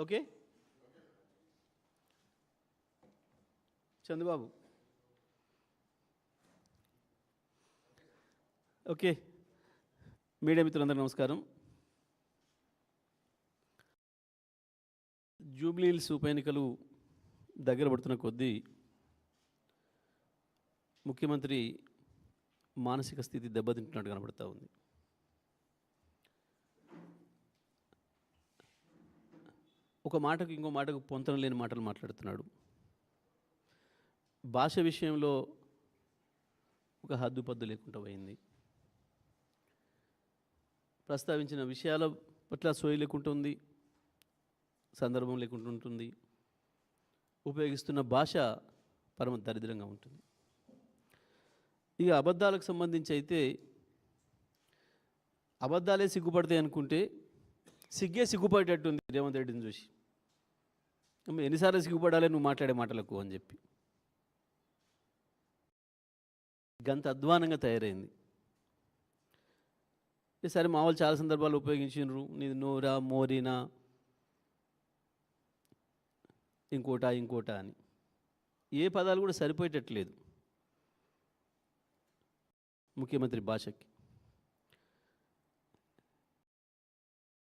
Okay? Chandrababu okay. Media మిత్రులందరూ నమస్కారం. జూబ్లీహిల్స్ ఉప ఎన్నికలు దగ్గర పడుతున్న కొద్దీ ముఖ్యమంత్రి మానసిక స్థితి దెబ్బతింటున్నట్టు కనబడుతూ ఉంది. ఒక మాటకు ఇంకో మాటకు పొంతన లేని మాటలు మాట్లాడుతున్నాడు. భాష విషయంలో ఒక హద్దుపద్దు లేకుండా పోయింది. ప్రస్తావించిన విషయాల పట్ల సోయి లేకుండా ఉంది సందర్భం లేకుండా ఉంటుంది. ఉపయోగిస్తున్న భాష పరమ దరిద్రంగా ఉంటుంది. ఇక అబద్ధాలకు సంబంధించి అయితే అబద్ధాలే సిగ్గుపడతాయి అనుకుంటే సిగ్గే సిగ్గుపడేటట్టుంది రేవంత్ రెడ్డిని చూసి. ఎన్నిసార్లు సిగ్గుపడాలి నువ్వు మాట్లాడే మాటలకు అని చెప్పి. గంత అధ్వానంగా తయారైంది. సరే మా వాళ్ళు చాలా సందర్భాలు ఉపయోగించినారు నీది నోరా మోరీనా? ఇంకోటా ఇంకోటా అని. ఏ పదాలు కూడా సరిపోయేటట్లేదు. ముఖ్యమంత్రి భాషకి.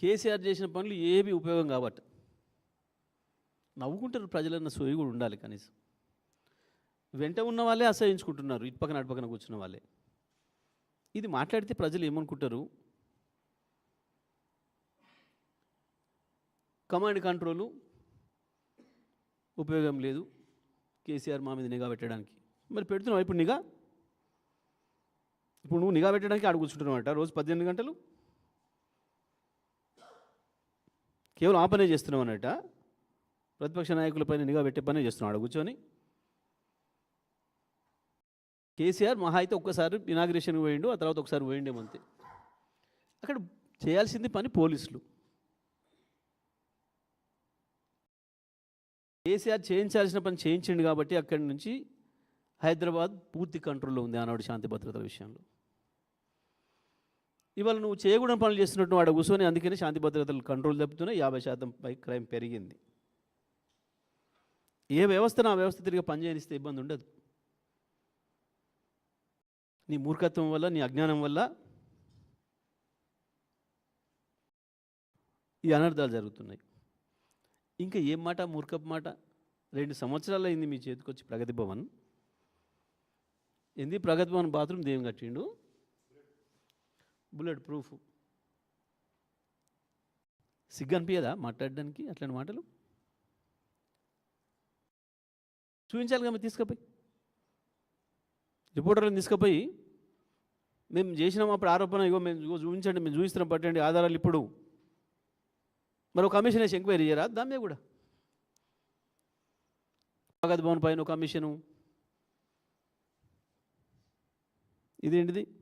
కేసీఆర్ చేసిన పనులు ఏవి ఉపయోగం కాబట్టి. నవ్వుకుంటారు ప్రజలన్న సోయి కూడా ఉండాలి కనీసం. వెంట ఉన్న వాళ్ళే అసహించుకుంటున్నారు ఇటు పక్కన అటు పక్కన కూర్చున్న వాళ్ళే. ఇది మాట్లాడితే ప్రజలు ఏమనుకుంటారు? కమాండ్ కంట్రోలు ఉపయోగం లేదు. కేసీఆర్ మా మీద నిఘా పెట్టడానికి. మరి పెడుతున్నావు ఇప్పుడు నిఘా? ఇప్పుడు నువ్వు నిఘా పెట్టడానికి ఆడ కూర్చుంటున్నావు రోజు పద్దెనిమిది గంటలు? కేవలం ఆ పనే చేస్తున్నాం అన్నట ప్రతిపక్ష నాయకులపైన నిఘా పెట్టే పనే చేస్తున్నావు కూర్చొని కేసీఆర్ మహా అయితే ఒక్కసారి ఇనాగ్రేషన్ పోయిండు ఆ తర్వాత ఒకసారి పోయిండేమంతే అక్కడ చేయాల్సింది పని పోలీసులు. కేసీఆర్ చేయించాల్సిన పని చేయించండి కాబట్టి అక్కడి నుంచి హైదరాబాద్ పూర్తి కంట్రోల్లో ఉంది ఆనాడు శాంతి భద్రతల విషయంలో. ఇవాళ నువ్వు చేయకూడని పనులు చేస్తున్నట్టు వాడు కూర్చొని అందుకనే శాంతి భద్రతలు కంట్రోల్ తప్పుతున్నాయి యాభై శాతం పై క్రైమ్ పెరిగింది. ఏ వ్యవస్థను ఆ వ్యవస్థ తిరిగి పనిచేయనిస్తే ఇబ్బంది ఉండదు. నీ మూర్ఖత్వం వల్ల నీ అజ్ఞానం వల్ల ఈ అనర్థాలు జరుగుతున్నాయి. ఇంకా ఏం మాట మూర్ఖపు మాట? రెండు సంవత్సరాలు అయింది మీ చేతికి వచ్చి ప్రగతి భవన్. ఏంది ప్రగతి భవన్ బాత్రూమ్ దేం కట్టిండు? Bullet proof. సిగ్గు అనిపించదా మాట్లాడడానికి అట్లాంటి మాటలు? చూపించాలి కదా తీసుకుపోయి. రిపోర్టర్లను తీసుకుపోయి మేము చేసినాం అప్పుడు ఆరోపణ ఇగో మేము చూపించండి మేము చూపిస్తున్నాం పట్టండి ఆధారాలు ఇప్పుడు. మరి ఒక కమిషన్ వేసి ఎంక్వైరీ చేయరా? దాని మీద కూడా. భగత్ భవన్ పైన ఒక కమిషను. ఇదేంటిది?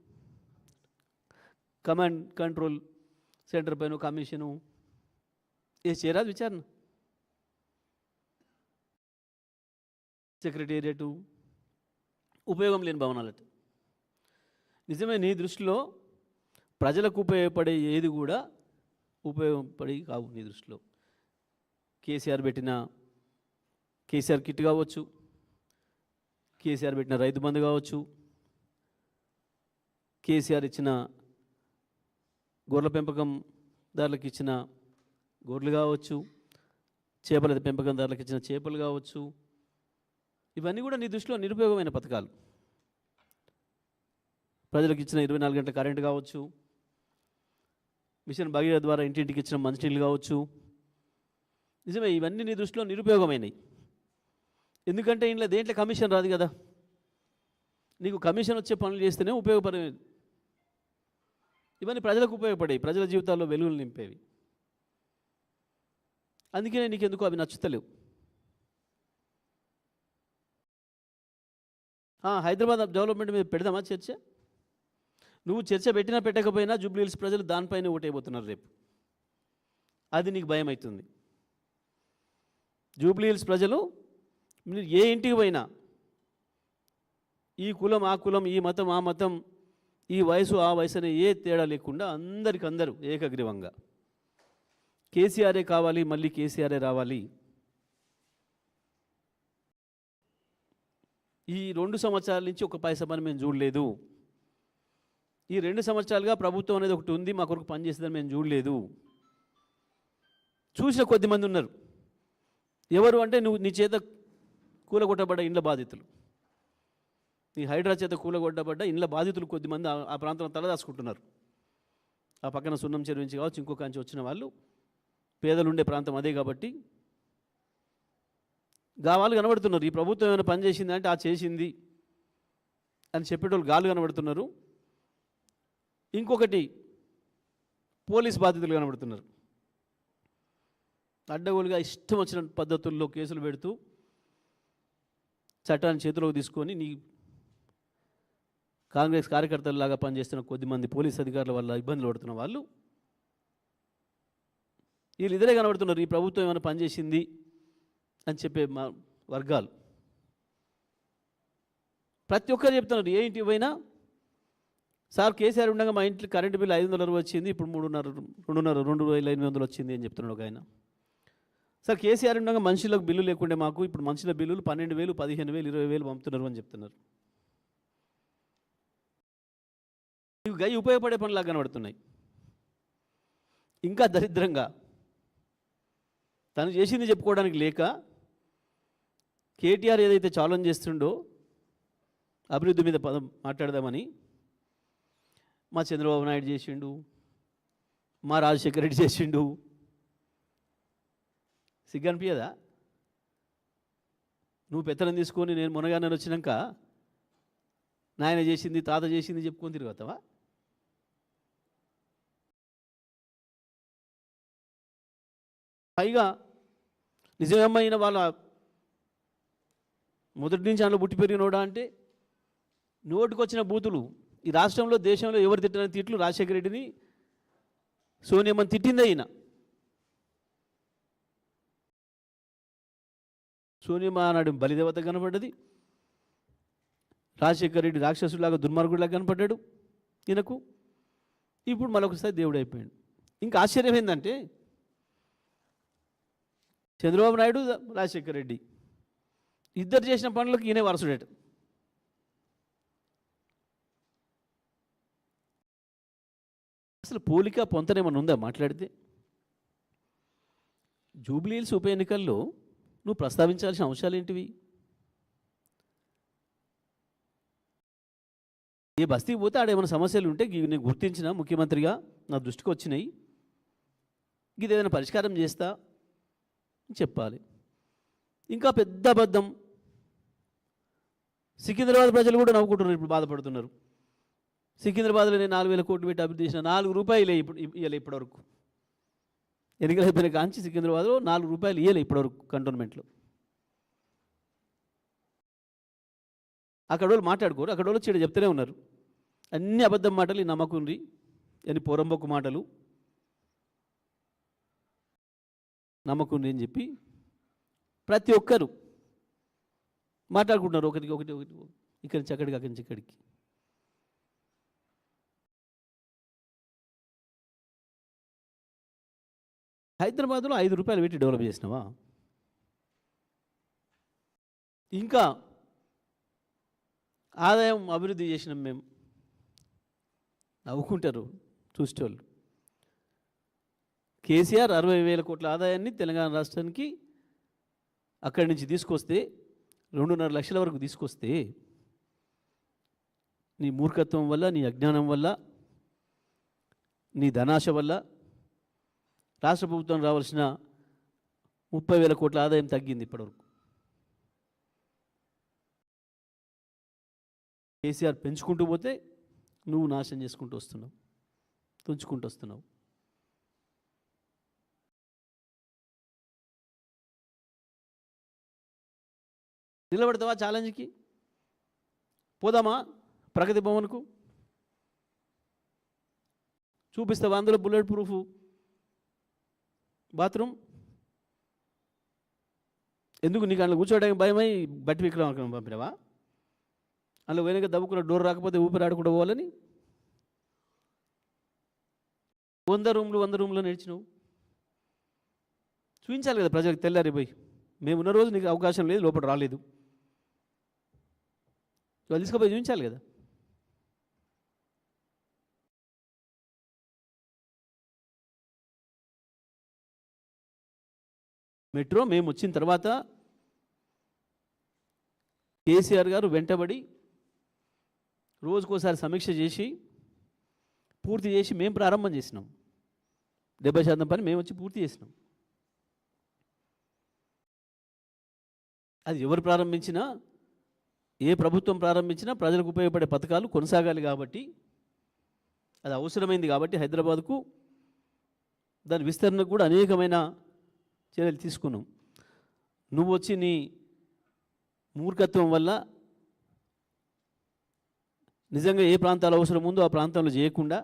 కమాండ్ కంట్రోల్ సెంటర్ పైన కమిషను. ఏ చేయరాదు విచారణ. సెక్రటేరియటు. ఉపయోగం లేని భవనాలట. నిజమే నీ దృష్టిలో ప్రజలకు ఉపయోగపడే ఏది కూడా ఉపయోగపడి కావు నీ దృష్టిలో. కేసీఆర్ పెట్టిన కేసీఆర్ కిట్ కావచ్చు. కేసీఆర్ పెట్టిన రైతు బంధు కావచ్చు. కేసీఆర్ ఇచ్చిన గొర్రెల పెంపకందారులకు ఇచ్చిన గొర్రెలు కావచ్చు చేపల పెంపకందారులకు ఇచ్చిన చేపలు కావచ్చు. ఇవన్నీ కూడా నీ దృష్టిలో నిరుపయోగమైన పథకాలు. ప్రజలకు ఇచ్చిన ఇరవై నాలుగు గంటల కరెంటు కావచ్చు మిషన్ భగీరథ ద్వారా ఇంటింటికి ఇచ్చిన మంచినీళ్ళు కావచ్చు. నిజమే ఇవన్నీ నీ దృష్టిలో నిరుపయోగమైనవి ఎందుకంటే ఇంట్లో దేంట్లో కమిషన్ రాదు కదా. నీకు కమిషన్ వచ్చే పనులు చేస్తేనే ఉపయోగపడే ఇవన్నీ ప్రజలకు ఉపయోగపడేవి ప్రజల జీవితాల్లో వెలుగులు నింపేవి. అందుకనే నీకు ఎందుకు అవి నచ్చుతలేవు. హైదరాబాద్ డెవలప్మెంట్ మీద పెడదామా చర్చ? నువ్వు చర్చ పెట్టినా పెట్టకపోయినా జూబ్లీహిల్స్ ప్రజలు దానిపైన ఓటైపోతున్నారు రేపు. అది నీకు భయం అవుతుంది జూబ్లీహిల్స్ ప్రజలు మీరు ఏ ఇంటికి పోయినా ఈ కులం ఆ కులం ఈ మతం ఆ మతం ఈ వయసు ఆ వయసు అనే ఏ తేడా లేకుండా అందరికందరూ ఏకగ్రీవంగా. కేసీఆరే కావాలి మళ్ళీ కేసీఆరే రావాలి. ఈ రెండు సంవత్సరాల నుంచి ఒక పైసా పని మేము చూడలేదు. ఈ రెండు సంవత్సరాలుగా ప్రభుత్వం అనేది ఒకటి ఉంది మా కొరకు పనిచేసేదని మేము చూడలేదు. చూసిన కొద్ది మంది ఉన్నారు. ఎవరు అంటే నువ్వు నీ చేత కూలగొట్టబడ్డ ఇండ్ల బాధితులు. ఈ హైడ్రా చేత కూలగొట్టబడ్డ ఇండ్ల బాధితులు కొద్దిమంది ఆ- ప్రాంతంలో తలదాచుకుంటున్నారు. ఆ పక్కన సున్నం చెరువు నుంచి కావచ్చు ఇంకొక కాంచి వచ్చిన వాళ్ళు పేదలు ఉండే ప్రాంతం అదే కాబట్టి గావాలు కనబడుతున్నారు. ఈ ప్రభుత్వం ఏమైనా పని చేసింది అంటే ఆ చేసింది అని చెప్పేటోళ్ళు గాలు కనబడుతున్నారు. ఇంకొకటి పోలీస్ బాధితులు కనబడుతున్నారు. అడ్డగోలుగా ఇష్టం వచ్చిన పద్ధతుల్లో కేసులు పెడుతూ చట్టాన్ని చేతిలోకి తీసుకొని నీ కాంగ్రెస్ కార్యకర్తలలాగా పనిచేస్తున్న కొద్దిమంది పోలీస్ అధికారుల వల్ల ఇబ్బందులు పడుతున్న వాళ్ళు వీళ్ళు ఇద్దరే కనబడుతున్నారు ఈ ప్రభుత్వం ఏమైనా పనిచేసింది? అని చెప్పే మా వర్గాలు. ప్రతి ఒక్కరు చెప్తున్నారు ఏ ఇంటికి పోయినా? సార్ కేసీఆర్ ఉండగా మా ఇంట్లో కరెంటు బిల్లు ఐదు వందల అరవై వచ్చింది ఇప్పుడు మూడున్నర రెండున్నర రెండు వేల ఎనిమిది వందలు వచ్చింది అని చెప్తున్నాడు ఒక ఆయన. సార్ కేసీఆర్ ఉండగా మనుషులకు బిల్లు లేకుండే మాకు ఇప్పుడు మనుషుల బిల్లులు పన్నెండు వేలు పదిహేను వేలు ఇరవై వేలు పంపుతున్నారు అని చెప్తున్నారు. ఇవి గై ఉపయోగపడే పనులాగా కనబడుతున్నాయి. ఇంకా దరిద్రంగా. తను చేసింది చెప్పుకోవడానికి లేక కేటీఆర్ ఏదైతే ఛాలెంజ్ చేస్తుండో అభివృద్ధి మీద పదం మాట్లాడదామని మా చంద్రబాబు నాయుడు చేసిండు మా రాజశేఖర రెడ్డి చేసిండు. సిగ్గనిపించదా నువ్వు పెత్తనం తీసుకొని నేను మునగానే వచ్చినాక నాయన చేసింది తాత చేసింది చెప్పుకొని తిరుగుతావా? పైగా నిజమైన వాళ్ళ మొదటి నుంచి అందులో పుట్టి పెరిగినోడా అంటే నోటికొచ్చిన బూతులు. ఈ రాష్ట్రంలో దేశంలో ఎవరు తిట్టిన తిట్లు రాజశేఖర రెడ్డిని సోనియమ్మని తిట్టింది ఈయన. సోనియమ్మ నాడు బలిదేవత కనబడ్డది రాజశేఖర రెడ్డి రాక్షసులాగా దుర్మార్గుడిలాగా కనపడ్డాడు ఈయనకు. ఇప్పుడు మరొకసారి దేవుడు అయిపోయాడు. ఇంకా ఆశ్చర్యం ఏంటంటే చంద్రబాబు నాయుడు రాజశేఖర రెడ్డి ఇద్దరు చేసిన పనులకు ఈయనే వారసుడేట. అసలు పోలిక పొంతనేమన్నా ఉందా మాట్లాడితే? జూబ్లీహిల్స్ ఉప ఎన్నికల్లో నువ్వు ప్రస్తావించాల్సిన అంశాలు ఏంటివి? ఏ బస్తీకి పోతే ఆడ ఏమైనా సమస్యలు ఉంటే నేను గుర్తించిన ముఖ్యమంత్రిగా నా దృష్టికి వచ్చినాయి. ఇది ఏదైనా పరిష్కారం చేస్తా అని చెప్పాలి. ఇంకా పెద్ద అబద్ధం. సికింద్రాబాద్ ప్రజలు కూడా నవ్వుకుంటున్నారు ఇప్పుడు బాధపడుతున్నారు. సికింద్రాబాద్లో నేను నాలుగు వేల కోట్లు పెట్టి అభివృద్ధి చేసిన నాలుగు రూపాయలు ఇప్పుడు ఇవ్వలే ఇప్పటివరకు. ఎన్నికలు అయిపోయిన కాంచి సికింద్రాబాద్లో నాలుగు రూపాయలు ఇవ్వలే ఇప్పటివరకు కంటోన్మెంట్లో. అక్కడ వాళ్ళు మాట్లాడుకోరు అక్కడ వాళ్ళు చెడు చెప్తూనే ఉన్నారు. అన్ని అబద్ధం మాటలు ఈ నమ్మకుంది అని పోరంబొక్కు మాటలు నమ్మకుండ్రి అని చెప్పి ప్రతి ఒక్కరు మాట్లాడుకుంటున్నారు ఒకరికి ఒకటి ఒకటి ఇక్కడి నుంచి అక్కడికి అక్కడి నుంచి ఇక్కడికి. హైదరాబాద్లో ఐదు రూపాయలు పెట్టి డెవలప్ చేసినావా? ఇంకా ఆదాయం అభివృద్ధి చేసినాం మేము. నవ్వుకుంటారు చూసేవాళ్ళు కేసీఆర్ అరవై వేల కోట్ల ఆదాయాన్ని తెలంగాణ రాష్ట్రానికి అక్కడి నుంచి తీసుకొస్తే రెండున్నర లక్షల వరకు తీసుకొస్తే నీ మూర్ఖత్వం వల్ల నీ అజ్ఞానం వల్ల నీ ధనాశ వల్ల రాష్ట్ర ప్రభుత్వం రావాల్సిన ముప్పై వేల కోట్ల ఆదాయం తగ్గింది ఇప్పటివరకు. కేసీఆర్ పెంచుకుంటూ పోతే నువ్వు నాశనం చేసుకుంటూ వస్తున్నావు తుంచుకుంటూ వస్తున్నావు. నిలబడతావా ఛాలెంజ్కి? పోదామా ప్రగతి భవన్కు? చూపిస్తావా అందులో బుల్లెట్ ప్రూఫ్? బాత్రూమ్? ఎందుకు నీకు అందులో కూర్చోవడానికి భయమై బట్టి విక్రమ్ పంపినవా? అందులో వెనక దవ్వుకున్న డోర్ రాకపోతే ఊపిరి ఆడకుండా పోవాలని? వంద రూమ్లు వంద రూమ్లో నడిచినావు చూపించాలి కదా ప్రజలకు తెల్లారి పోయి. మేము ఉన్న రోజు నీకు అవకాశం లేదు లోపల రాలేదు. వాళ్ళు తీసుకుపోయి చూపించాలి కదా. మెట్రో మేము వచ్చిన తర్వాత కేసీఆర్ గారు వెంటబడి రోజుకోసారి సమీక్ష చేసి పూర్తి చేసి మేము ప్రారంభం చేసినాం. డెబ్బై శాతం పని మేము వచ్చి పూర్తి చేసినాం. అది ఎవరు ప్రారంభించినా ఏ ప్రభుత్వం ప్రారంభించినా ప్రజలకు ఉపయోగపడే పథకాలు కొనసాగాలి కాబట్టి అది అవసరమైంది కాబట్టి హైదరాబాద్కు దాని విస్తరణకు కూడా అనేకమైన చర్యలు తీసుకున్నాం. నువ్వు వచ్చి నీ మూర్ఖత్వం వల్ల నిజంగా ఏ ప్రాంతాలు అవసరం ఉందో ఆ ప్రాంతంలో చేయకుండా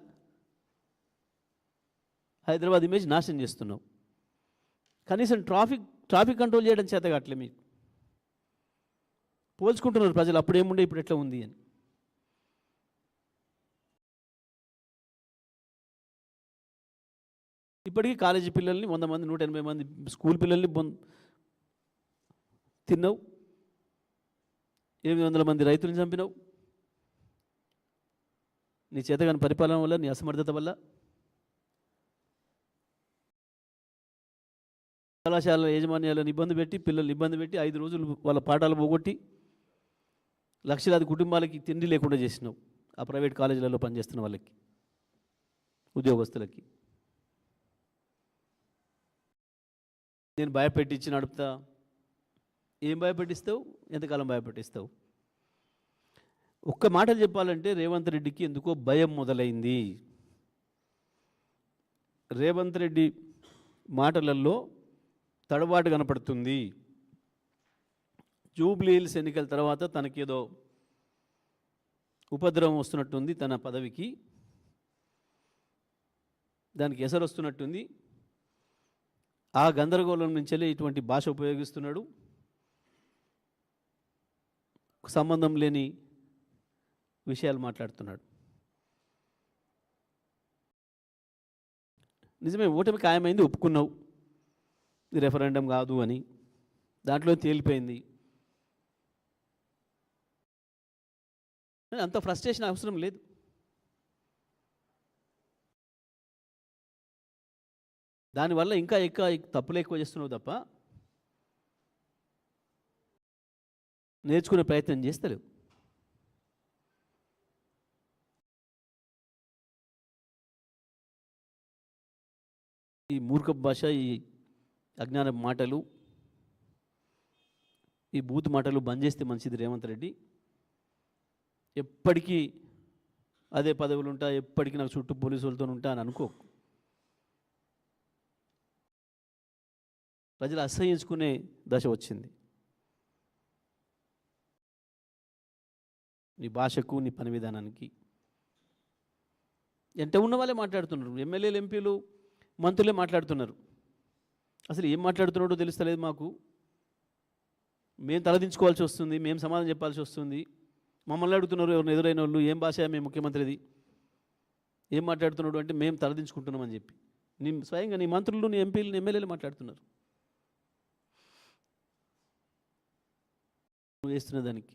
హైదరాబాద్ ఇమేజ్ నాశనం చేస్తున్నావు. కనీసం ట్రాఫిక్ ట్రాఫిక్ కంట్రోల్ చేయడం చేత కావట్లే మీకు. పోల్చుకుంటున్నారు ప్రజలు అప్పుడేముండే ఇప్పుడు ఎట్లా ఉంది అని. ఇప్పటికీ కాలేజీ పిల్లల్ని వంద మంది నూట ఎనభై మంది స్కూల్ పిల్లల్ని తిన్నావు. ఎనిమిది వందల మంది రైతులను చంపినావు. నీ చేతగాని పరిపాలన వల్ల నీ అసమర్థత వల్ల? కళాశాల యాజమాన్యాలను ఇబ్బంది పెట్టి పిల్లల్ని ఇబ్బంది పెట్టి ఐదు రోజులు వాళ్ళ పాఠాలు పోగొట్టి లక్షలాది కుటుంబాలకి తిండి లేకుండా చేసినావు ఆ ప్రైవేట్ కాలేజీలలో పనిచేస్తున్న వాళ్ళకి ఉద్యోగస్తులకి. నేను భయపెట్టించి నడుపుతా. ఏం భయపెట్టిస్తావు? ఎంతకాలం భయపెట్టిస్తావు? ఒక్క మాటలు చెప్పాలంటే రేవంత్ రెడ్డికి ఎందుకో భయం మొదలైంది. రేవంత్ రెడ్డి మాటలలో తడబాటు కనపడుతుంది. జూబ్లీ హిల్స్ ఎన్నికల తర్వాత తనకేదో ఉపద్రవం వస్తున్నట్టుంది తన పదవికి. దానికి ఎసరు వస్తున్నట్టుంది. ఆ గందరగోళం నుంచెలే ఇటువంటి భాష ఉపయోగిస్తున్నాడు. సంబంధం లేని విషయాలు మాట్లాడుతున్నాడు. నిజమే ఓటమి ఖాయమైంది ఒప్పుకున్నావు. ఇది రెఫరెండం కాదు అని. దాంట్లో తేలిపోయింది. అంత ఫ్రస్ట్రేషన్ అవసరం లేదు. దానివల్ల ఇంకా ఎక్కువ తప్పులు ఎక్కువ చేస్తున్నావు తప్ప నేర్చుకునే ప్రయత్నం చేస్తలేవు. ఈ మూర్ఖ భాష ఈ అజ్ఞాన మాటలు ఈ బూత్ మాటలు బంద్ చేస్తే మంచిది రేవంత్ రెడ్డి. ఎప్పటికీ అదే పదవులు ఉంటా ఎప్పటికీ నాకు చుట్టూ పోలీసులతో ఉంటా అని అనుకో. ప్రజలు అసహించుకునే దశ వచ్చింది. నీ భాషకు నీ పని విధానానికి. ఎంత ఉన్న వాళ్ళే మాట్లాడుతున్నారు. ఎమ్మెల్యేలు ఎంపీలు మంత్రులే మాట్లాడుతున్నారు. అసలు ఏం మాట్లాడుతున్నాడో తెలుస్తలేదు మాకు. మేము తలదించుకోవాల్సి వస్తుంది మేము సమాధానం చెప్పాల్సి వస్తుంది. మమ్మల్ని అడుగుతున్నారు ఎవరిని ఎదురైన వాళ్ళు ఏం భాష మేము ముఖ్యమంత్రిది? ఏం మాట్లాడుతున్నాడు? అంటే మేము తలదించుకుంటున్నామని చెప్పి. నీ స్వయంగా నీ మంత్రులు నీ ఎంపీలు నీ ఎమ్మెల్యేలు మాట్లాడుతున్నారు. నువ్వు చేస్తున్న దానికి.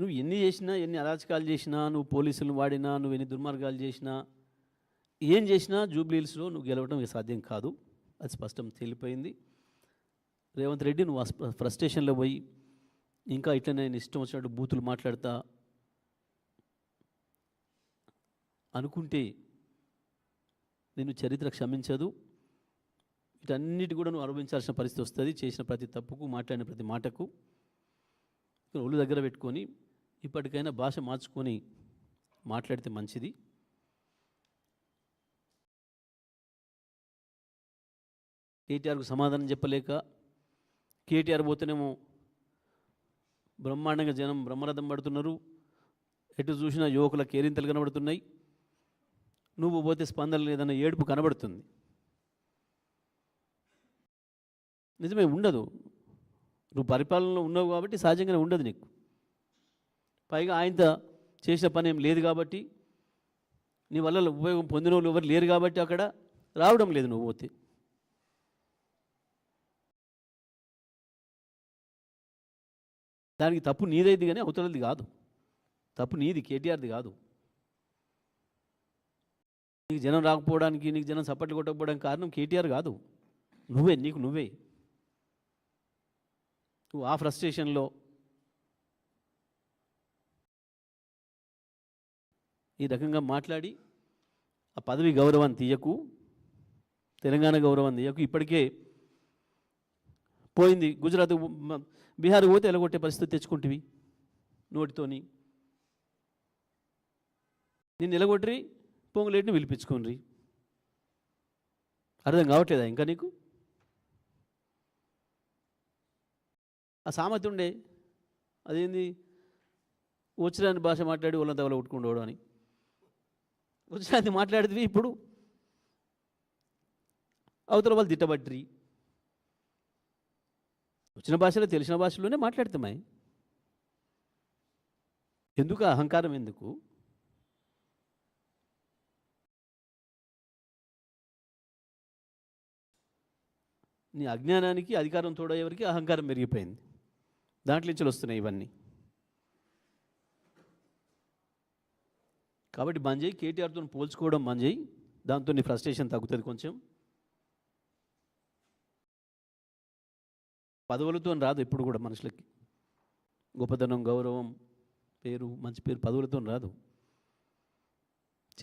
నువ్వు ఎన్ని చేసినా ఎన్ని అరాచకాలు చేసినా నువ్వు పోలీసులను వాడినా నువ్వు ఎన్ని దుర్మార్గాలు చేసినా ఏం చేసినా జూబ్లీహిల్స్లో నువ్వు గెలవడం సాధ్యం కాదు. అది స్పష్టం తేలిపోయింది. రేవంత్ రెడ్డి నువ్వు ఫ్రస్ట్రేషన్లో పోయి ఇంకా ఇట్లా నేను ఇష్టం వచ్చినట్టు బూతులు మాట్లాడతా అనుకుంటే నేను చరిత్ర క్షమించదు. వీటన్నిటి కూడా నువ్వు అనుభవించాల్సిన పరిస్థితి వస్తుంది. చేసిన ప్రతి తప్పుకు మాట్లాడిన ప్రతి మాటకు ఒళ్ళు దగ్గర పెట్టుకొని ఇప్పటికైనా భాష మార్చుకొని మాట్లాడితే మంచిది. కేటీఆర్కు సమాధానం చెప్పలేక కేటీఆర్ పోతేనేమో బ్రహ్మాండంగా జనం బ్రహ్మరథం పడుతున్నారు. ఎటు చూసినా యువకుల కేరింతలు కనబడుతున్నాయి. నువ్వు పోతే స్పందన లేదన్న ఏడుపు కనబడుతుంది. నిజమే ఉండదు. నువ్వు పరిపాలనలో ఉన్నావు కాబట్టి సహజంగానే ఉండదు నీకు. పైగా ఆయనతో చేసిన పని ఏం లేదు కాబట్టి నీ వల్ల ఉపయోగం పొందిన వాళ్ళు ఎవరు లేరు కాబట్టి అక్కడ రావడం లేదు నువ్వు పోతే. దానికి తప్పు నీదైది కానీ అవతలది కాదు. తప్పు నీది కేటీఆర్ది కాదు. నీకు జనం రాకపోవడానికి నీకు జనం సప్పట్లు కొట్టకపోవడానికి కారణం కేటీఆర్ కాదు. నువ్వే నీకు నువ్వే. నువ్వు ఆ ఫ్రస్ట్రేషన్లో. ఈ రకంగా మాట్లాడి ఆ పదవి గౌరవాన్ని తీయకు తెలంగాణ గౌరవాన్ని తీయకు ఇప్పటికే పోయింది. గుజరాత్ బీహార్ పోతే ఎలగొట్టే పరిస్థితి తెచ్చుకుంటివి నోటితోని. నిన్ను ఎలగొట్టి పొంగులేటిని పిలిపించుకోండి అర్థం కావట్లేదా ఇంకా నీకు? ఆ సామెత ఉండే అదేంది? వచ్చిరాని భాష మాట్లాడి వాళ్ళంతా వాళ్ళ కొట్టుకుండవడం అని. వచ్చిరాని మాట్లాడితే ఇప్పుడు. అవతల వాళ్ళు తిట్టబట్టి వచ్చిన భాషలో తెలిసిన భాషలోనే మాట్లాడతామాయి ఎందుకు అహంకారం ఎందుకు? నీ అజ్ఞానానికి అధికారం తోడయ్యేవరికి అహంకారం పెరిగిపోయింది. దాంట్లో నుంచి వస్తున్నాయి ఇవన్నీ. కాబట్టి బంద్ చేయి కేటీఆర్తో పోల్చుకోవడం బంద్ చేయి. దాంతో నీ ఫ్రస్ట్రేషన్ తగ్గుతుంది కొంచెం. పదవులతో రాదు ఎప్పుడు కూడా మనుషులకి. గొప్పతనం గౌరవం పేరు మంచి పేరు పదవులతో రాదు.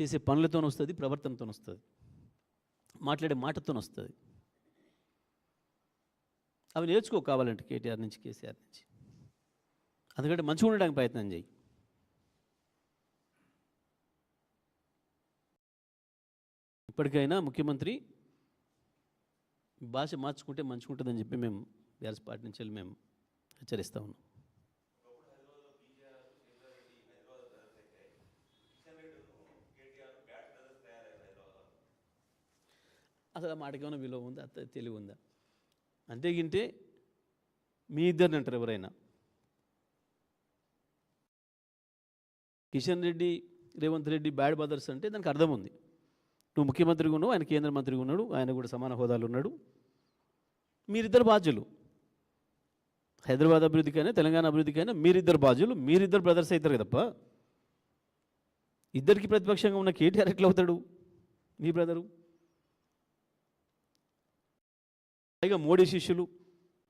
చేసే పనులతో వస్తుంది ప్రవర్తనతో వస్తుంది. మాట్లాడే మాటతో వస్తుంది. అవి నేర్చుకో కావాలంటే కేటీఆర్ నుంచి కేసీఆర్ నుంచి. అందుకంటే మంచిగా ఉండడానికి ప్రయత్నం చేయి ఇప్పటికైనా ముఖ్యమంత్రి భాష మార్చుకుంటే మంచిగా ఉంటుందని చెప్పి మేము బీఆర్ఎస్ నుంచి వెళ్ళి మేము హెచ్చరిస్తా ఉన్నాం. అసలు ఆ మాటకి ఏమైనా విలువ ఉందా? అంత తెలివి ఉందా? అంతేగింటే మీ ఇద్దరిని అంటారు ఎవరైనా. కిషన్ రెడ్డి రేవంత్ రెడ్డి బ్యాడ్ బ్రదర్స్ అంటే దానికి అర్థం ఉంది. నువ్వు ముఖ్యమంత్రిగా ఉన్నావు ఆయన కేంద్ర మంత్రిగా ఉన్నాడు ఆయన కూడా సమాన హోదాలు ఉన్నాడు. మీరిద్దరు బాధ్యులు. హైదరాబాద్ అభివృద్ధికైనా తెలంగాణ అభివృద్ధికైనా మీరిద్దరు బాధ్యులు మీరిద్దరు బ్రదర్స్ అవుతారు కదప్ప. ఇద్దరికి ప్రతిపక్షంగా ఉన్న కేటీఆర్ ఎట్లా అవుతాడు? మీ బ్రదరు? పైగా మోడీ శిష్యులు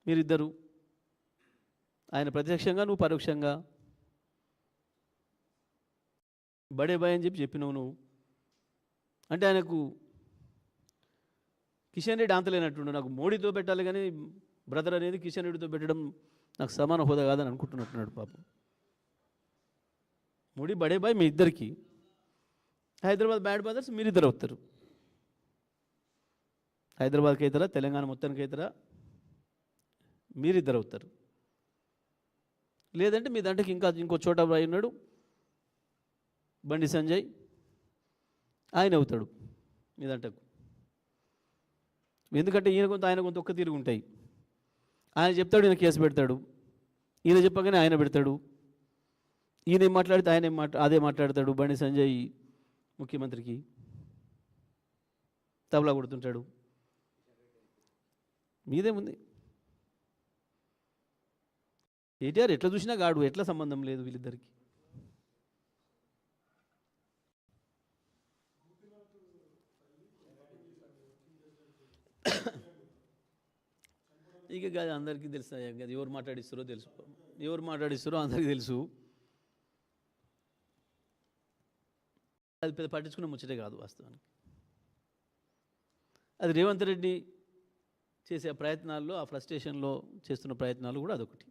మీరిద్దరు. ఆయన ప్రత్యక్షంగా నువ్వు పరోక్షంగా? బడే బాయ్ అని చెప్పి చెప్పినావు నువ్వు. అంటే ఆయనకు కిషన్ రెడ్డి అంతలేనట్టుండు నాకు మోడీతో పెట్టాలి కానీ బ్రదర్ అనేది కిషన్ రెడ్డితో పెట్టడం నాకు సమాన హోదా కాదని అనుకుంటున్నట్టున్నాడు పాపం. ముడి బడే బాయ్ మీ ఇద్దరికి. హైదరాబాద్ బ్యాడ్ బ్రదర్స్ మీరిద్దరు అవుతారు హైదరాబాద్కి అవుతారా తెలంగాణ మొత్తానికి అవుతారా మీరిద్దరు అవుతారు. లేదంటే మీ దాంట్లోకి ఇంకా ఇంకో చోట రాయి ఉన్నాడు. బండి సంజయ్. ఆయన అవుతాడు మీ దాంట్లకు ఎందుకంటే ఈయన కొంత ఆయన కొంత ఒక్క తీరుగు ఉంటాయి. ఆయన చెప్తాడు ఈయన కేసు పెడతాడు. ఈయన చెప్పగానే ఆయన పెడతాడు. ఈయన ఏం మాట్లాడితే ఆయన ఏం మాట్లా అదే మాట్లాడతాడు బండి సంజయ్ ముఖ్యమంత్రికి. తబలా కొడుతుంటాడు. మీదేముంది? కేటీఆర్ ఎట్లా చూసినా గాడు ఎట్లా సంబంధం లేదు వీళ్ళిద్దరికి. ఇక కాదు అందరికీ తెలుసు కదా ఎవరు మాట్లాడిస్తారో తెలుసు. ఎవరు మాట్లాడిస్తారో అందరికీ తెలుసు. అది పెద్ద పట్టించుకున్న ముచ్చటే కాదు వాస్తవానికి. అది రేవంత్ రెడ్డి చేసే ప్రయత్నాల్లో ఆ ఫ్రస్ట్రేషన్లో చేస్తున్న ప్రయత్నాలు కూడా అదొకటి.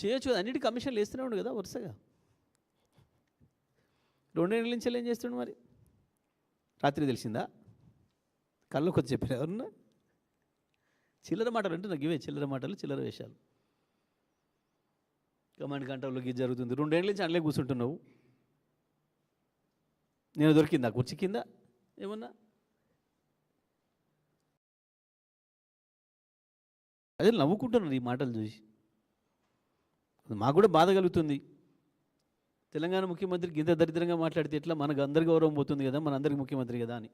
చేయొచ్చు కదా అన్నిటి కమిషన్లు వేస్తూనే ఉండు కదా వరుసగా. రెండేళ్ళ నుంచి ఏం చేస్తుండు మరి? రాత్రి తెలిసిందా? కళ్ళు కొద్ది చెప్పారు ఎవరన్నా? చిల్లర మాటలు అంటే నాకు ఇవే చిల్లర మాటలు చిల్లర వేషాలు. కమాండ్ కంట్రోల్లో ఇది జరుగుతుంది. రెండేళ్ళ నుంచి అట్లే కూర్చుంటున్నావు. నేను దొరికిందా? కుర్చీ కింద? ఏమన్నా? అదే నవ్వుకుంటున్నారు ఈ మాటలు చూసి. మాకు కూడా బాధ కలుగుతుంది. తెలంగాణ ముఖ్యమంత్రికి ఇంత దరిద్రంగా మాట్లాడితే ఎట్లా? మనకు అందరి గౌరవం పోతుంది కదా మన అందరికి ముఖ్యమంత్రి కదా అని.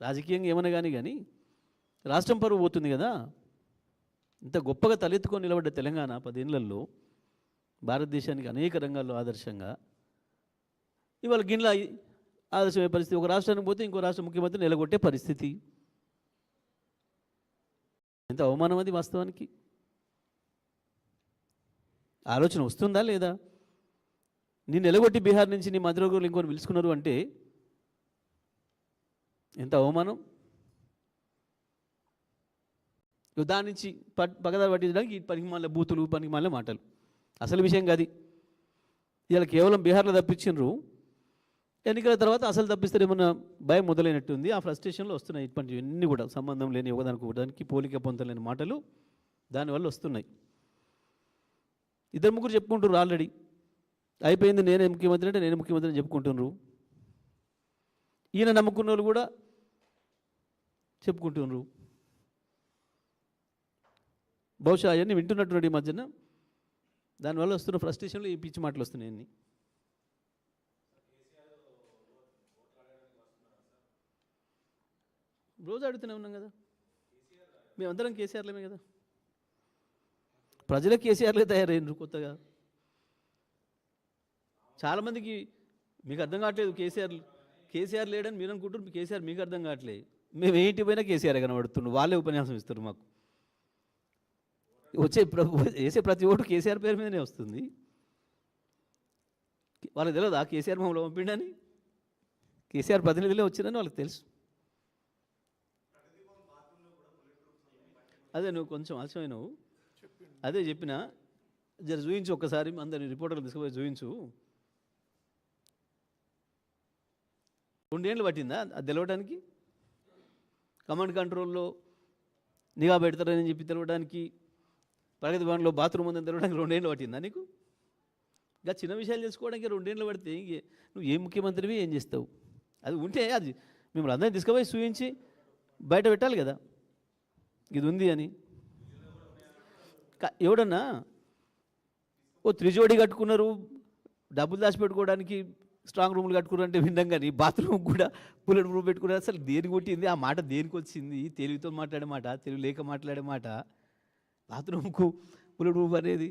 రాజకీయంగా ఏమైనా కానీ కానీ రాష్ట్రం పరువు పోతుంది కదా. ఇంత గొప్పగా తలెత్తుకొని నిలబడ్డ తెలంగాణ పదేళ్ళలో భారతదేశానికి అనేక రంగాల్లో ఆదర్శంగా ఇవాళ గిన్నెల ఆదర్శమైన పరిస్థితి ఒక రాష్ట్రానికి పోతే ఇంకో రాష్ట్ర ముఖ్యమంత్రి నిలగొట్టే పరిస్థితి. ఎంత అవమానం అది వాస్తవానికి? ఆలోచన వస్తుందా లేదా? నేను ఎలగొట్టి బీహార్ నుంచి నీ మంత్రివర్గంలో ఇంకొని పిలుచుకున్నారు అంటే ఎంత అవమానం? దాని నుంచి పట్ పగదారు పట్టించడానికి ఈ పనికి మళ్ళీ బూతులు పనికి మళ్ళీ మాటలు. అసలు విషయం కాదు ఇలా కేవలం బీహార్లో తప్పించిండ్రు. ఎన్నికల తర్వాత అసలు తప్పిస్తారేమన్నా భయం మొదలైనట్టుంది. ఆ ఫ్రస్ట్రేషన్లో వస్తున్నాయి ఇటువంటి ఇవన్నీ కూడా. సంబంధం లేని ఒకదానికి ఒకదానికి పోలిక పొందలేని మాటలు దానివల్ల వస్తున్నాయి. ఇద్దరు ముగ్గురు చెప్పుకుంటున్నారు ఆల్రెడీ. అయిపోయింది నేనే ముఖ్యమంత్రి అంటే నేనే ముఖ్యమంత్రి అని చెప్పుకుంటున్నారు ఈయన నమ్ముకున్న వాళ్ళు కూడా చెప్పుకుంటున్నారు బహుశా అవన్నీ వింటున్నటువంటి ఈ మధ్యన. దానివల్ల వస్తున్న ఫ్రస్ట్రేషన్లో ఈ పిచ్చి మాటలు వస్తున్నాయి అన్నీ. రోజు అడుగుతూనే ఉన్నాం కదా. మేమందరం కేసీఆర్లేమే కదా. ప్రజలకు కేసీఆర్లే తయారైనరు కొత్తగా. చాలామందికి మీకు అర్థం కావట్లేదు కేసీఆర్ కేసీఆర్ లేడని మీరు అనుకుంటున్నారు కేసీఆర్ మీకు అర్థం కావట్లేదు. మేము ఏంటి పోయినా కేసీఆర్ కనబడుతుండ్రు వాళ్ళే ఉపన్యాసం ఇస్తారు మాకు. వచ్చే ప్ర- వేసే ప్రతి ఓటు కేసీఆర్ పేరు మీదనే వస్తుంది. వాళ్ళకి తెలియదా కేసీఆర్ మమ్మల్ని పంపిండని? కేసీఆర్ ప్రతినిధులే వచ్చిందని వాళ్ళకి తెలుసు. అదే నువ్వు కొంచెం ఆలస్యమైనవు. అదే చెప్పిన జర చూయించు ఒక్కసారి అందరిని రిపోర్టర్లు తీసుకుపోయి చూయించు. రెండేళ్ళు పట్టిందా అది తెలవడానికి కమాండ్ కంట్రోల్లో నిఘా పెడతారని చెప్పి తెలవడానికి ప్రగతి భవన్లో బాత్రూమ్ ఉందని తెలవడానికి రెండేళ్ళు పట్టిందా నీకు? ఇంకా చిన్న విషయాలు తెలుసుకోవడానికి రెండేళ్ళు పడితే నువ్వు ఏ ముఖ్యమంత్రివి ఏం చేస్తావు? అది ఉంటే అది మిమ్మల్ని అందరినీ తీసుకుపోయి చూపించి బయట పెట్టాలి కదా. ఇది ఉంది అని. ఎవడన్నా ఓ త్రిజోడి కట్టుకున్నారు డబ్బులు దాచిపెట్టుకోవడానికి స్ట్రాంగ్ రూమ్లు కట్టుకున్నారు అంటే విన్నాం కానీ బాత్రూమ్ కూడా బుల్లెట్ రూమ్ పెట్టుకున్నారు. అసలు దేనికి కొట్టింది? ఆ మాట దేనికి వచ్చింది తెలివితో మాట్లాడే మాట తెలుగు లేక మాట్లాడే మాట. బాత్రూమ్కు బుల్లెట్ రూమ్ అనేది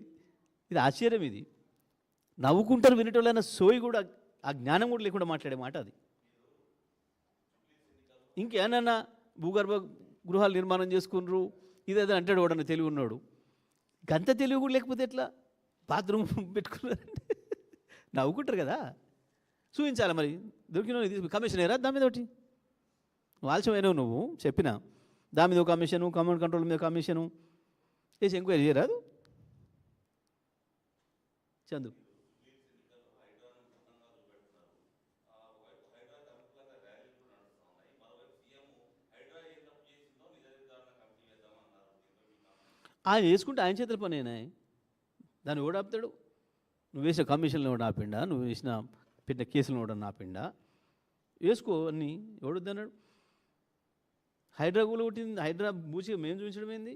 ఇది ఆశ్చర్యం ఇది. నవ్వుకుంటారు వినటోళ్ళైన సోయి కూడా ఆ జ్ఞానం కూడా లేకుండా మాట్లాడే మాట అది. ఇంకేనన్నా భూగర్భ గృహాలు నిర్మాణం చేసుకున్నారు? ఇదేదో అంటాడు వాడన్న తెలివి ఉన్నాడు. గంత తెలివి కూడా లేకపోతే ఎట్లా? బాత్రూమ్ పెట్టుకున్నారంటే. నవ్వుకుంటారు కదా. చూపించాలి మరి? దొరికిన తీసుకు కమిషన్ ఏరా దాని మీద ఒకటి. నువ్వు ఆలస్యమైనవు నువ్వు చెప్పిన. దాని మీద ఒక కమిషను కమాండ్ కంట్రోల్ మీద కమిషను. వేసి ఎంక్వైరీ చేయరాదు? చందు. ఆయన వేసుకుంటే ఆయన చేతుల పనేనా దాన్ని ఎవడు ఆపుతాడు నువ్వు వేసిన కమిషన్లు కూడా ఆపిండా నువ్వు వేసిన పెట్టిన కేసులను కూడా ఆపిండా వేసుకో అని ఎవడొద్దన్నాడు హైడ్రా కూడా కొట్టింది. హైడ్రా మూసి మేము చూపించడం ఏంది?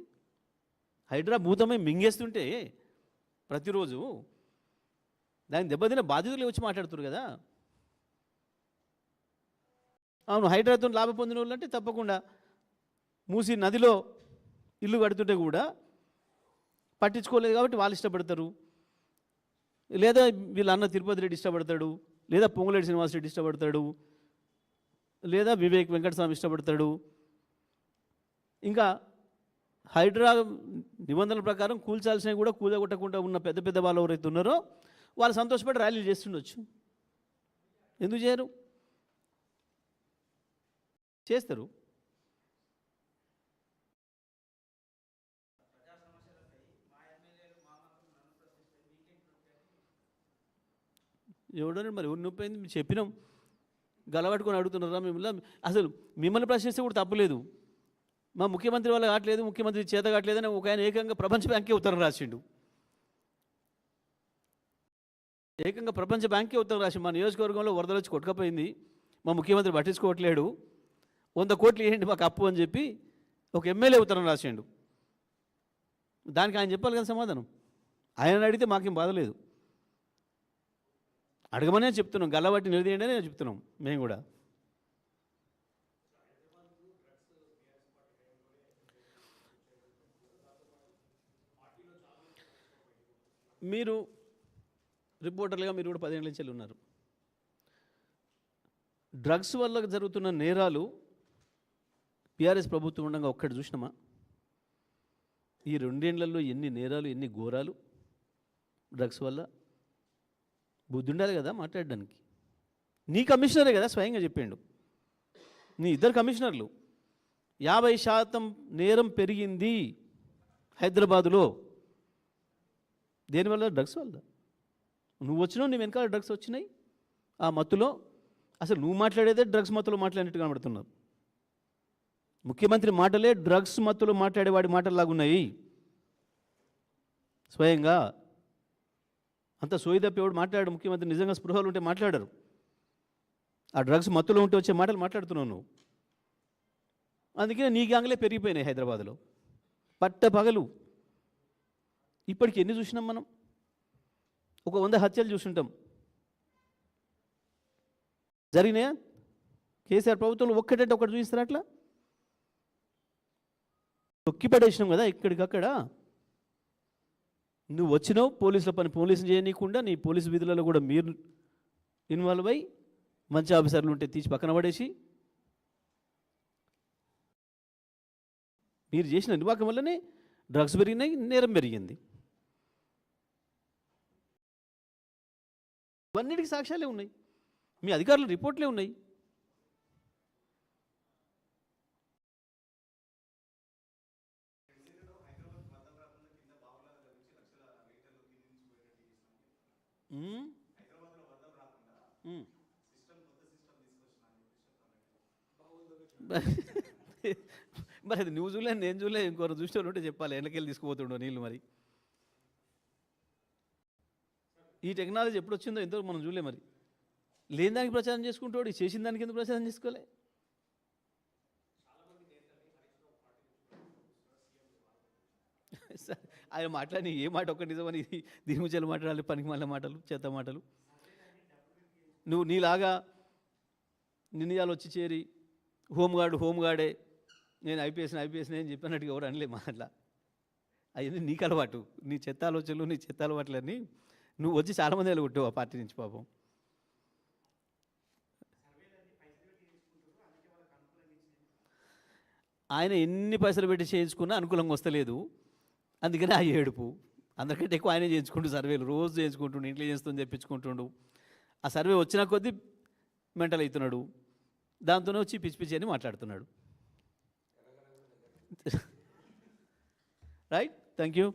హైడ్రా భూతమై మింగేస్తుంటే ప్రతిరోజు దానికి దెబ్బతిన బాధితులు వచ్చి మాట్లాడుతున్నారు కదా? అవును హైడ్రాతో లాభం పొందిన వాళ్ళు అంటే తప్పకుండా మూసి నదిలో ఇల్లు కడుతుంటే కూడా పట్టించుకోలేదు కాబట్టి వాళ్ళు ఇష్టపడతారు. లేదా వీళ్ళ అన్న తిరుపతి రెడ్డి ఇష్టపడతాడు లేదా పొంగులేటి శ్రీనివాస్ రెడ్డి ఇష్టపడతాడు లేదా వివేక్ వెంకటస్వామి ఇష్టపడతాడు. ఇంకా హైడ్రా నిబంధనల ప్రకారం కూల్చాల్సినవి కూడా కూలగొట్టకుండా ఉన్న పెద్ద పెద్ద వాళ్ళు ఎవరైతే ఉన్నారో వాళ్ళు సంతోషపడి ర్యాలీలు చేస్తుండొచ్చు. ఎందుకు చేయరు? చేస్తారు. ఎవడని మరి? ఎవరు మేము చెప్పినాం? గలబట్టుకొని అడుగుతున్నారా మిమ్మల్ని? అసలు మిమ్మల్ని ప్రశ్నిస్తే కూడా తప్పులేదు మా ముఖ్యమంత్రి వల్ల కావట్లేదు ముఖ్యమంత్రి చేత కావట్లేదు అని ఒక ఆయన ఏకంగా ప్రపంచ బ్యాంకే ఉత్తరం రాసిండు. ఏకంగా ప్రపంచ బ్యాంకే ఉత్తరం రాసి మా నియోజకవర్గంలో వరదలు వచ్చి కొట్టుకపోయింది. మా ముఖ్యమంత్రి పట్టించుకోవట్లేడు. వంద కోట్లు ఇవ్వండి మాకు అప్పు అని చెప్పి ఒక ఎమ్మెల్యే ఉత్తరం రాసిండు. దానికి ఆయన చెప్పాలి కదా సమాధానం? ఆయన అడిగితే మాకేం బాధ లేదు. అడగమనే చెప్తున్నాం. గల్లబట్టి నిలదీయండి అనే చెప్తున్నాం మేము కూడా. మీరు రిపోర్టర్లుగా మీరు కూడా పదిహేను నుంచి ఉన్నారు. డ్రగ్స్ వల్ల జరుగుతున్న నేరాలు పిఆర్ఎస్ ప్రభుత్వం ఉండగా ఒక్కటి చూసినామా? ఈ రెండేళ్ళలో ఎన్ని నేరాలు ఎన్ని ఘోరాలు డ్రగ్స్ వల్ల? బుద్ధి ఉండాలి కదా మాట్లాడడానికి. నీ కమిషనరే కదా స్వయంగా చెప్పిండు. నీ ఇద్దరు కమిషనర్లు. యాభై శాతం నేరం పెరిగింది హైదరాబాదులో. దేనివల్ల డ్రగ్స్ వల్ల. నువ్వు వచ్చినావు నీ వెనకాల డ్రగ్స్ వచ్చినాయి. ఆ మత్తులో అసలు నువ్వు మాట్లాడేదే డ్రగ్స్ మత్తులో మాట్లాడినట్టు కనబడుతున్నావు ముఖ్యమంత్రి మాటలే డ్రగ్స్ మత్తులో మాట్లాడేవాడి మాటలు లాగున్నాయి స్వయంగా అంత సోయిదప్పేవాడు మాట్లాడాడు? ముఖ్యమంత్రి నిజంగా స్పృహలు ఉంటే మాట్లాడరు. ఆ డ్రగ్స్ మత్తులో ఉంటే వచ్చే మాటలు మాట్లాడుతున్నావు నువ్వు. అందుకనే నీ గ్యాంగ్లే పెరిగిపోయినాయి హైదరాబాద్లో. పట్ట పగలు. ఇప్పటికి ఎన్ని చూసినాం మనం? ఒక వంద హత్యలు చూసుంటాం. జరిగినాయా? కేసీఆర్ ప్రభుత్వంలో ఒక్కటంటే ఒకటి చూపిస్తారా అట్లా? తొక్కి పడేసినాం కదా ఇక్కడికక్కడ. నువ్వు వచ్చినావు పోలీసుల పని పోలీసులు చేయనీయకుండా నీ పోలీసు విధులలో కూడా మీరు ఇన్వాల్వ్ అయ్యి మంచి ఆఫీసర్లు ఉంటే తీసి పక్కన పడేసి మీరు చేసిన నిర్వాహకం వల్లనే డ్రగ్స్ పెరిగినాయి నేరం పెరిగింది. ఇవన్నిటికి సాక్ష్యాలే ఉన్నాయి. మీ అధికారుల రిపోర్ట్లే ఉన్నాయి. మరి అది నువ్వు చూడలేదు నేను చూడలేదు ఇంకోరు చూస్తే ఉంటే చెప్పాలి. ఎండకెళ్ళి తీసుకుపోతుండో నీళ్ళు మరి. ఈ టెక్నాలజీ ఎప్పుడు వచ్చిందో ఎంతో మనం చూడలే మరి. లేని దానికి ప్రచారం చేసుకుంటాడు చేసిన దానికి ఎందుకు ప్రచారం చేసుకోలే? సరే, ఆయన మాట్లాడి ఏ మాట ఒక్క నిజమని దీని మాట్లాడాలి పనికి మళ్ళీ మాటలు చేత మాటలు. నువ్వు నీలాగా నిన్నయాలు వచ్చి చేరి హోంగార్డు హోంగార్డే నేను ఐపీఎస్ ఐపీఎస్ని అని చెప్పినట్టుగా ఎవరు అనలే మా అట్లా? అవన్నీ నీకు అలవాటు. నీ చెత్త ఆలోచనలు నీ చెత్త అలవాట్లన్నీ నువ్వు వచ్చి చాలామంది వెళ్ళగొట్టావు ఆ పార్టీ నుంచి పాపం. ఆయన ఎన్ని పైసలు పెట్టి చేయించుకున్నా అనుకూలంగా వస్తలేదు. అందుకని ఆ ఏడుపు. అందరికంటే ఎక్కువ ఆయనే చేయించుకుంటూ సర్వేలు. రోజు చేయించుకుంటుండు ఇంట్లో చేస్తుందని చెప్పించుకుంటుండు. ఆ సర్వే వచ్చిన కొద్దీ మెంటల్ అవుతున్నాడు. దాంతోనే వచ్చి పిచ్చి పిచ్చి అని మాట్లాడుతున్నాడు. Right thank you